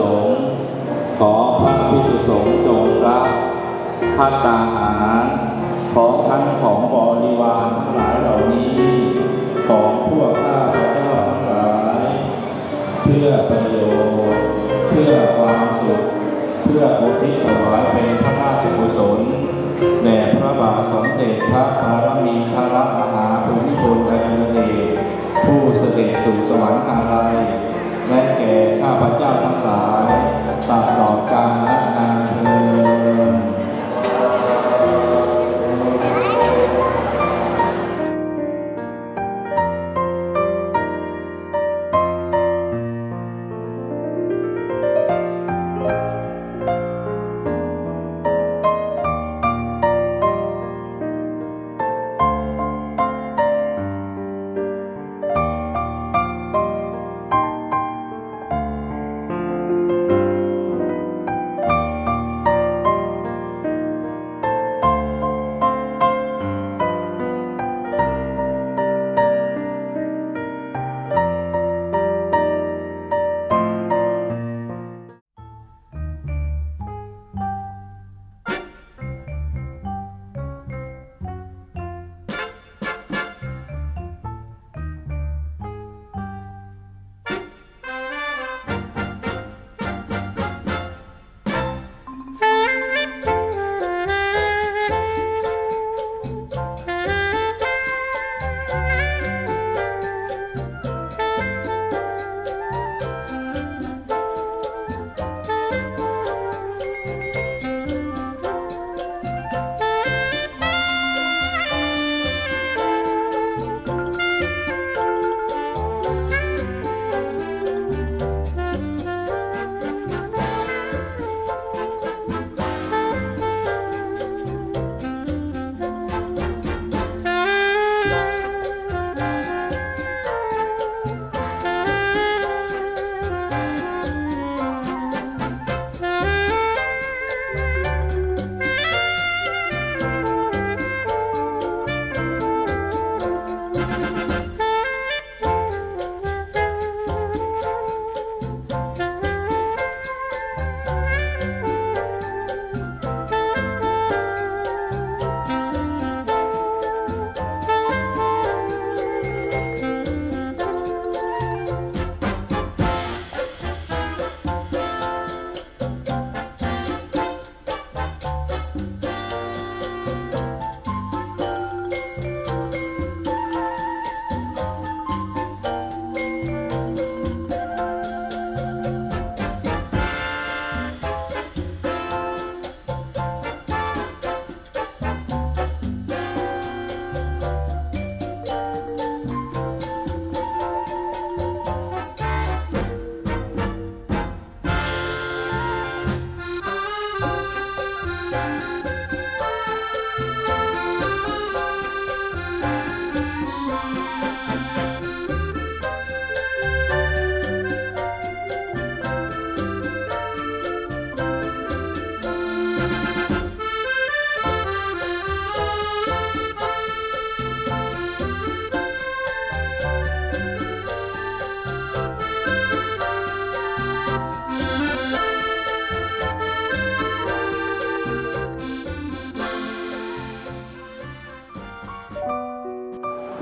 สงฆ์ขอพระพิสุสงฆ์จงรับพัตตาหารของทั้งของบริวารทั้งหลายเหล่านี้ ของพวกข้าพระเจ้าทั้งหลาย เพื่อประโยชน์ เพื่อความสุข เพื่ออุทิศถวายเป็นพระราชกุศลแด่พระบาทสมเด็จพระบารมีพระรัตนมหาภูมิพลอดุลยเดชผู้เสด็จสู่สวรรคา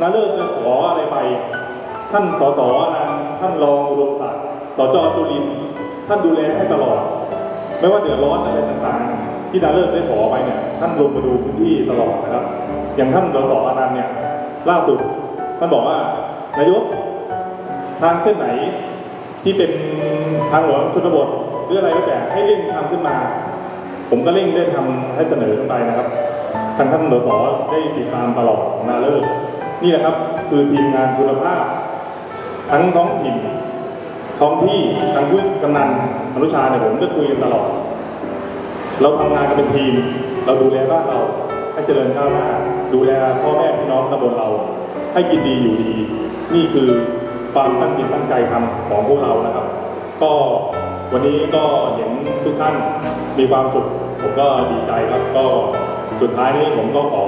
นาเลิกจะขออะไรไป ท่านสสอนันต์ท่านรองอุดมศักดิ์สจจุลิน ท่านดูแลให้ตลอด ไม่ว่าเดือดร้อนอะไรต่างๆ ที่ที่ดาเลิกได้ขอไปเนี่ย ท่านลงมาดูพื้นที่ตลอดนะครับ อย่างท่านสสอนันต์เนี่ย ล่าสุด ท่านบอกว่านายกทางเส้นไหนที่เป็นทางหลวงชนบทหรืออะไรก็แต่ให้เร่งทำขึ้นมา ผมก็เร่งได้ทำให้เสนอขึ้นไปนะครับทางท่านสสได้ติดตามตลอดนาเลิก นี่แหละครับคือทีมงานคุณภาพ ทั้งท้องถิ่นท้องที่ทางผู้กำนันอนุชาเนี่ยผมได้คุยกันตลอด เราทำงานกันเป็นทีม เราดูแลบ้านเราให้เจริญก้าวหน้า ดูแลพ่อแม่พี่น้องตำบลเรา ให้กินดีอยู่ดี นี่คือความตั้งใจตั้งใจทำของพวกเรานะครับ ก็วันนี้ก็เห็นทุกท่านมีความสุข ผมก็ดีใจครับก็ สุดท้ายนี้ผมก็ขอ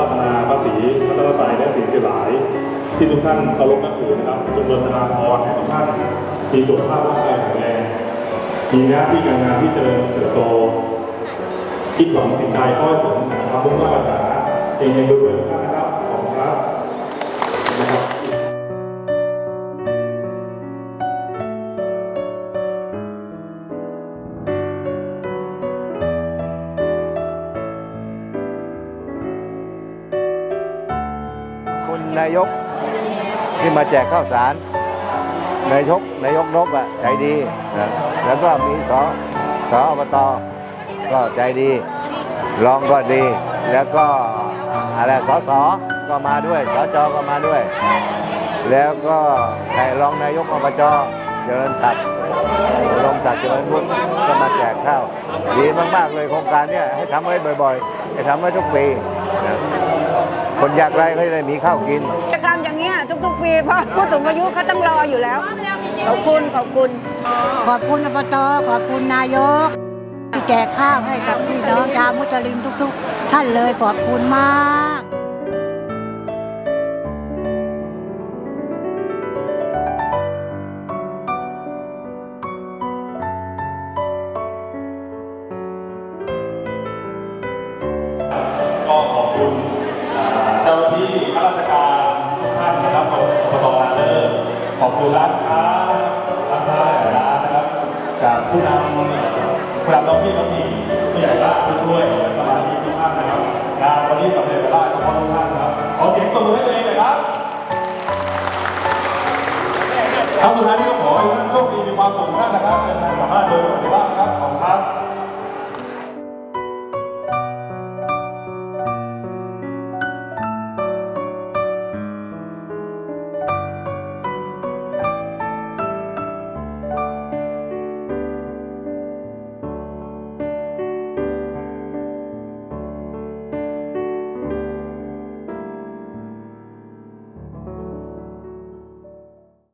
รัตนาพระศรีพระตนตรัยและสิ่งสิหลาย ที่ทุกท่านเคารพนับถือนะครับจงเริญธนาพรให้ทุกท่านมีสุขภาพร่างกายแข็งแรงมีหน้าที่การงานที่เจริญเติบโตคิดหวังสิ่งใดก็ให้สมทำมุ่งมั่นปรารถนาเองเองดูเดือดนะครับ นายกที่มาแจกข้าวสาร นายกนายกนบอะใจดีนะแล้วก็มีสอสอบตก็ใจดีรองก็ดี แล้วก็อะไรสอสอก็มาด้วยสจก็มาด้วย แล้วก็ใครรองนายกอบจเจริญศักดิ์รองศักดิ์เจริญวุฒิก็มาแจกข้าวดีมาก ๆ เลยโครงการเนี้ยให้ทำไว้บ่อยๆ ให้ทำไว้ทุกปีนะ คนอยากไรก็จะได้มีข้าวกิน กิจกรรมอย่างเงี้ยทุกๆปีเพราะผู้สูงอายุเขาต้องรออยู่แล้ว ขอบคุณขอบคุณ ขอบคุณอบตขอบคุณนายก ที่แจกข้าวให้กับพี่น้องชาวมุสลิมทุก ๆ ท่านเลยขอบคุณมากก็ ข